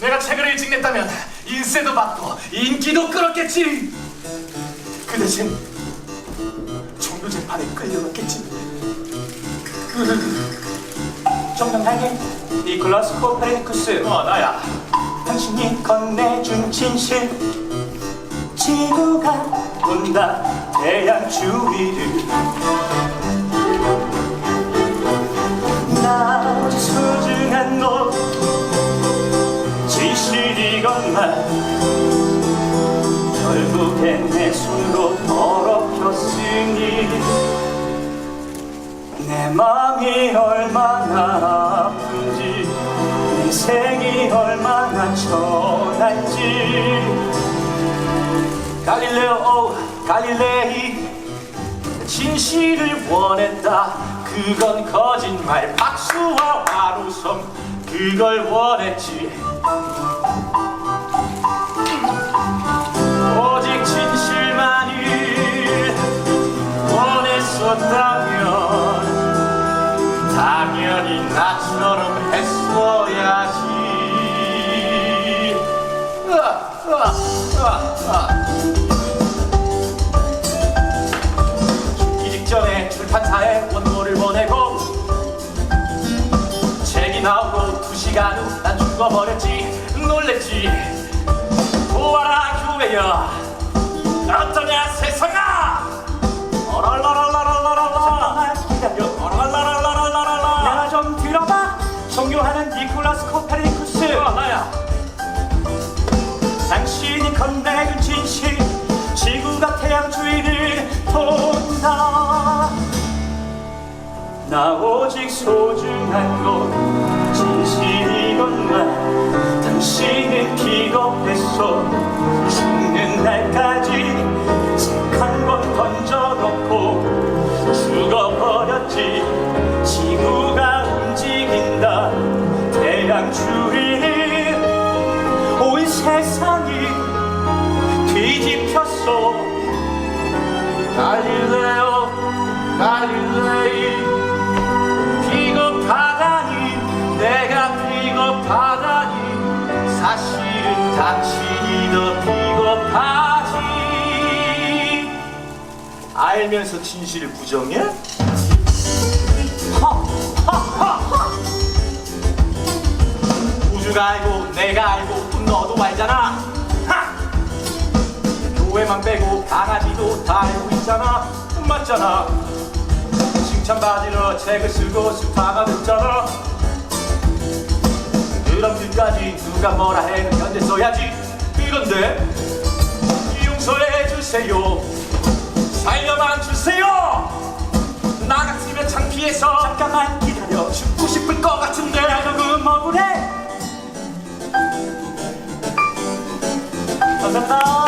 내가 책을 일찍 냈다면 인세도 받고 인기도 끌었겠지. 그 대신 종교 재판에 끌려갔겠지. 존경하게 니콜라스 코페르니쿠스 어 나야. 당신이 건네준 진실 지구가 온다 태양 주위를 나 소중한 너 진실이건만 결국엔 내 손으로 내 맘이 얼마나 아픈지 내 생이 얼마나 천한지. 갈릴레오 오 갈릴레이 진실을 원했다. 그건 거짓말 박수와 환호성 그걸 원했지 당연히 나처럼 했어야지. 죽기 직전에 출판사에 원고를 보내고 책이 나오고 두 시간 후 난 죽어버렸지. 놀랬지. 보아라 교회야 어떠냐 세상아 니콜라스 코페르니쿠스. 어, 나야. 당신이 건네준 진실 지구가 태양 주위를 돈다. 나 오직 소중한 건 진실이건만 당신은 기겁했어. 죽는 날까지 책한 권 던져놓고 죽어버렸지 주위를 온 세상이 뒤집혔어 갈릴레오 갈릴레이 비겁하다니 내가 비겁하다니 사실은 당신이 더 비겁하지 알면서 진실을 부정해? 우주가 알고 내가 알고 또 너도 알잖아. 하! 교회만 빼고 강아지도 다 알고 있잖아. 맞잖아. 칭찬받으러 책을 쓰고 스타가 됐잖아. 그럼 끝까지 누가 뭐라 해도 견뎠어야지. 그런데 용서해 주세요. 살려만 주세요. 나 같으면 창피해서. 잠깐만 拜拜